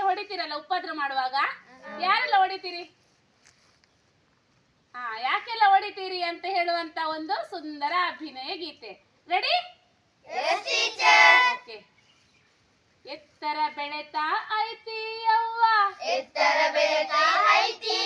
ಹೊಡಿತೀರಲ್ಲ ಉಪದ್ರ ಮಾಡುವಾಗ? ಯಾರೆಲ್ಲ ಹೊಡಿತೀರಿ? ಹಾ ಯಾಕೆಲ್ಲ ಹೊಡಿತೀರಿ ಅಂತ ಹೇಳುವಂತ ಒಂದು ಸುಂದರ ಅಭಿನಯ ಗೀತೆ. ರೆಡಿ ಎತ್ತರ ಬೆಳೆತಾ ಐತಿ ಅವ್ವ. ಎತ್ತರ ಬೆಳೆತಾ ಐತಿ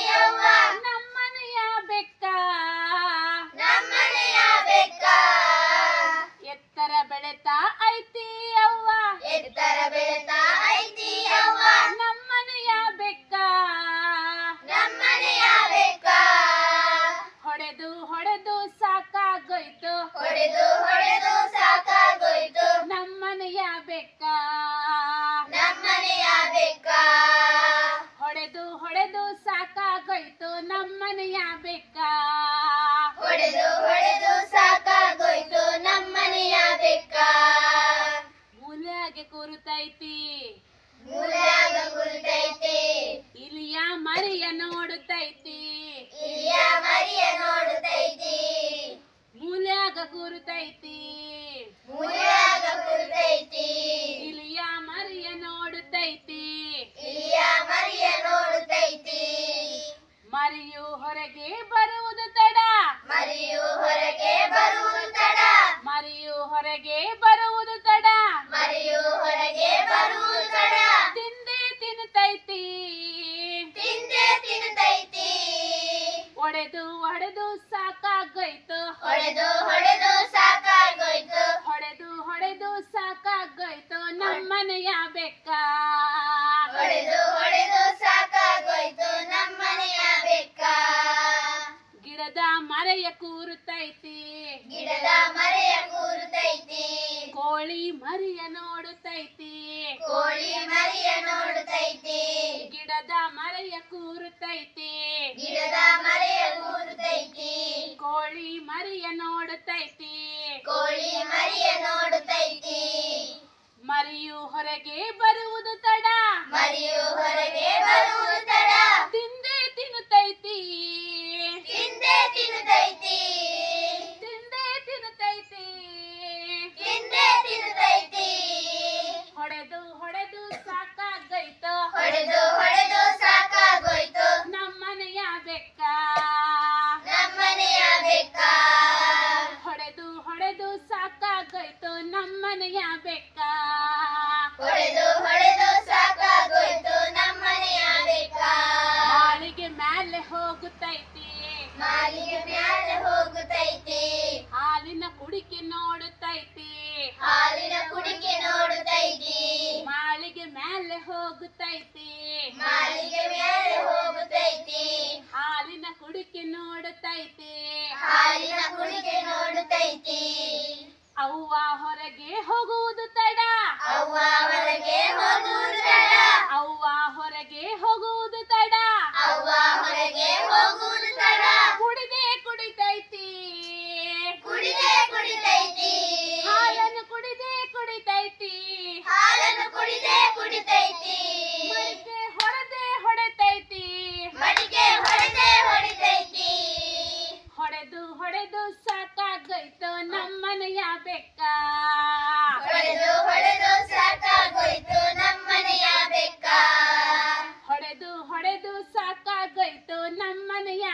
ಸಾಕಾಗೋಯ್ತು ನಮ್ಮನೆಯ ಬೆಕ್ಕ ಹೊಡೆದು ಹೊಡೆದು ಸಾಕಾಗೋಯ್ತು ನಮ್ಮನೆಯ ಬೆಕ್ಕ ಮೂಲೆಗೆ ಕೂರುತ್ತೈತಿ ಮೂಲ್ಯಾಗ ಕುಳಿತೈತಿ ಇಲಿಯ ಮರಿಯ ನೋಡುತ್ತೈತಿ ಇಲಿಯ ಮರಿಯ ನೋಡುತ್ತೈತಿ ಮೂಲೆಯಾಗ ಕೂರುತ್ತೈತಿ ಒಡೆದು ಸಾಕಾಗೋಯ್ತು. ಹೊಡೆದು ಹೊಡೆದು ಸಾಕಾಗೋಯ್ತು. ಹೊಡೆದು ಹೊಡೆದು ಸಾಕಾಗೋಯ್ತು. ನಮ್ಮನೆಯ ಬೆಕ್ಕ ಹೊಡೆದು ಹೊಡೆದು ಸಾಕಾಗೋಯ್ತು. ನಮ್ಮನೆಯ ಬೆಕ್ಕ ಗಿಡದ ಮರೆಯ ಕೂರುತ್ತೈತಿ ಗಿಡದ ಮರೆಯ ಕೂರುತ್ತೈತಿ ಕೋಳಿ ಮರಿಯ ನೋಡುತ್ತೈತಿ ಕೋಳಿ ಮರಿಯ ನೋಡುತ್ತೈತಿ ಮರಿಯ ನೋಡುತ್ತೈತಿ. ಮರಿಯು ಹೊರಗೆ ಬರುವುದು ತಡ. ಮರಿಯು ಹೊರಗೆ ಬರುವುದು ತಡ. ತಿಂದೆ ತಿನ್ನುತ್ತೈತಿ. ತಿಂದೆ ತಿನ್ನುತ್ತೈತಿ. ನೋಡುತ್ತೈತಿ. ಹಾಲಿನ ಕುಡಿಕೆ ನೋಡುತ್ತೈತಿ. ಅವ್ವ ಹೊರಗೆ ಹೋಗುವುದು ತಡ. ಅವ್ವ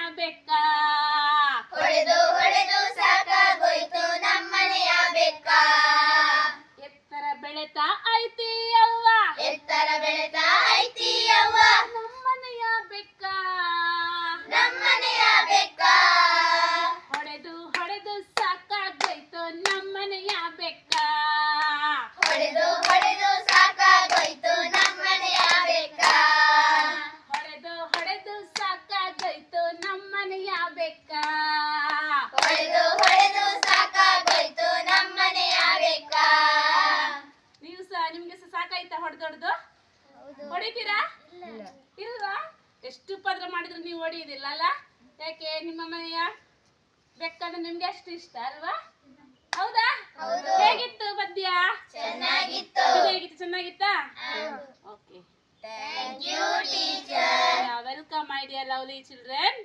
ನಮ್ಮನೆಯ ಬೆಕ್ಕ ಹೊಡೆದು ಹೊಡೆದು ಸಾಕಾಗೋಯ್ತು ನಮ್ಮನೆಯ ಬೆಕ್ಕ ಎತ್ತರ ಬೆಳೆತಾ ಐತಿ ಅವ್ವ ಎತ್ತರ ಬೆಳೆತ ಐತಿ ಅವ್ವ ನಮ್ಮನೆಯ ಬೆಕ್ಕ ನಮ್ಮನೆಯ ಬೆಕ್ಕ ಹೊಡೆದು ಹೊಡೆದು ಸಾಕಾಗೈತು ನಮ್ಮನೆಯ ಬೆಕ್ಕ ಹೊಡೆದು ಹೊಡೆದು ಸಾಕಾಗೋಯ್ತು ನಮ್ಮನೆಯ ಬೆಕ್ಕ ಹೊಡೆದು ಹೊಡೆದು ಸಾಕಾಗೈತು ನಮ್ಮನೆಯ ಬೆಕ್ಕ ಹೊಡೆದು ಹೊಡೆದು ಸಾಕಾಗೋಯ್ತು ನಮ್ಮನೆಯ ಬೆಕ್ಕ ನೀವು ಸಹ ನಿಮ್ಗೆ ಸಾಕಾಯ್ತಾ ಹೊಡೆದೊಡ್ದು ಹೊಡಿತೀರಾ? ಇಲ್ವಾ? ಎಷ್ಟು ಪದ್ರ ಮಾಡಿದ್ರು ನೀವು ಹೊಡಿಯೋದಿಲ್ಲ ಅಲ್ಲ? ಯಾಕೆ ನಿಮ್ಮ ಮನೆಯ ಬೆಕ್ಕಂದ್ರೆ ನಿಮ್ಗೆ ಅಷ್ಟು ಇಷ್ಟ ಅಲ್ವಾ? ಹೌದಾ. ಹೇಗಿತ್ತು ಪದ್ಯ? ಚೆನ್ನಾಗಿತ್ತು. ಹೇಗಿತ್ತು? ಚೆನ್ನಾಗಿತ್ತಾ? Okay. Welcome my dear lovely children